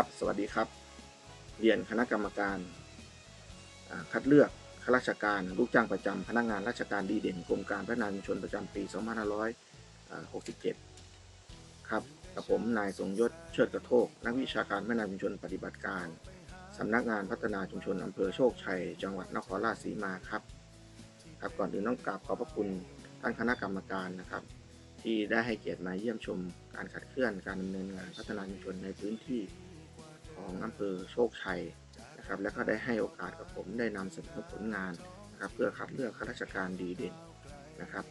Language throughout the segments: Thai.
ครับ สวัสดีครับ เรียนคณะกรรมการคัดเลือกข้าราชการลูกจ้างประจำพนักงานราชการดีเด่นกรมการพัฒนาชุมชนประจำปี 2567 ครับกับผมนายสงยศเชิดกระโทก นักวิชาการพัฒนาชุมชนปฏิบัติการสำนักงานพัฒนาชุมชนอำเภอโชคชัย จังหวัดนครราชสีมาครับ ครับก่อนอื่นต้องกราบขอบพระคุณท่านคณะกรรมการนะครับ ที่ได้ให้เกียรติมาเยี่ยมชมการขัดเคลื่อนการดำเนินงานพัฒนาชุมชนในพื้นที่ ของอำเภอโชคชัยนะครับและก็ได้ให้โอกาสกับผมได้นำเสนอผลงานนะครับเพื่อคัดเลือกข้าราชการดีเด่นนะครับ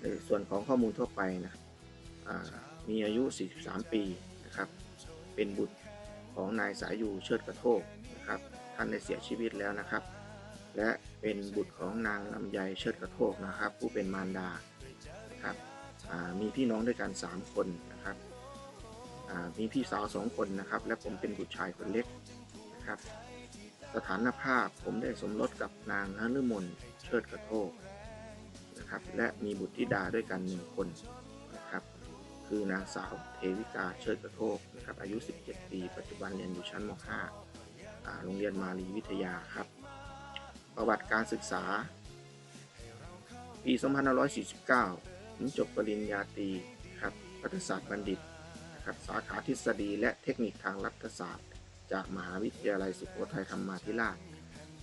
ในส่วนของข้อมูลทั่วไปนะมีอายุ 43 ปีนะครับเป็นบุตรของนายสายอยู่เชิดกระโทกนะครับท่านได้เสียชีวิตแล้วนะครับ และเป็นบุตรของนางลำไยเชิดกระโทกนะครับ ผู้เป็นมารดานะครับมีพี่น้องด้วยกัน 3 คนนะครับ มีพี่สาว2คนนะครับ และผมเป็นบุตรชายคนเล็กนะครับ สถานภาพผมได้สมรสกับนางนฤมลเชิดกระโทกนะครับและมีบุตรธิดาด้วยกันหนึ่งคนนะครับ คือนางสาวเทวิกาเชิดกระโทกนะครับอายุ 17 ปี ปัจจุบันเรียนอยู่ชั้นม .5 อ่าโรงเรียนมารีวิทยาครับ ประวัติการศึกษา ปี 2549ผมจบปริญญาตรีครับรัฐศาสตร์บัณฑิตับสาขาทฤษฎีและเทคนิคทางรัฐศาสตร์ จากมหาวิทยาลัยสุโขทัยธรรมาธิราช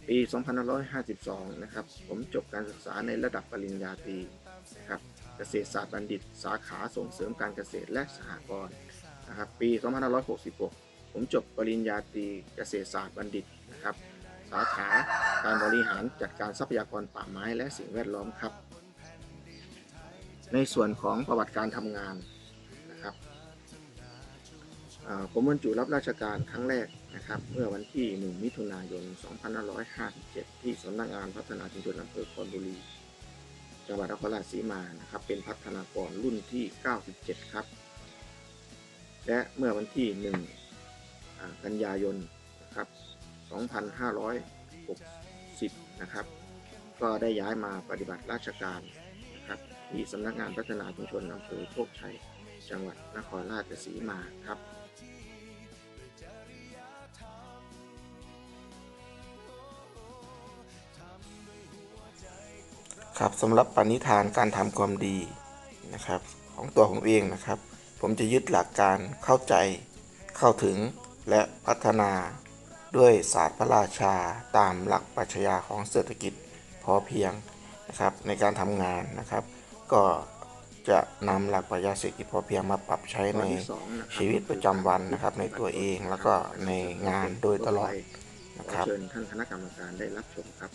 ปี 2552 นะครับ ผมจบการศึกษาในระดับปริญญาตรีนะครับ เกษตรศาสตร์บัณฑิต สาขาส่งเสริมการเกษตรและสหกรณ์นะครับ ปี 2566 ผมจบปริญญาตรีเกษตรศาสตร์บัณฑิตนะครับ สาขาการบริหารจัดการทรัพยากรป่าไม้และสิ่งแวดล้อมครับ ในส่วนของประวัติการทำงาน ผมบรรจุรับราชการครั้งแรกนะครับเมื่อวันที่ 1 มิถุนายน 2557 ที่สำนักงานพัฒนาชุมชนอำเภอคอนบุรี จังหวัดนครราชสีมานะครับเป็นพัฒนากรรุ่นที่ 97 ครับ และเมื่อวันที่ 1 กันยายนนะครับ 2560 นะครับ ก็ได้ย้ายมาปฏิบัติราชการนะครับที่สำนักงานพัฒนาชุมชนอำเภอโชคชัย จังหวัดนครราชสีมาครับครับสำหรับปณิธานการทำความดีนะครับ ของตัวผมเองนะครับ ผมจะยึดหลักการเข้าใจเข้าถึงและพัฒนาด้วยศาสตร์พระราชาตามหลักปรัชญาของเศรษฐกิจพอเพียงนะครับในการทำงานนะครับ ก็ จะนำหลักปรัชญาเศรษฐกิจพอเพียงมาปรับใช้ตอในนที่สองนะครับชีวิตประจำวันนะครับ ในตัวเองแล้วก็ในงานโดยตลอดขนะอครับเชิญท่านคณะกรรมการได้รับชมครับ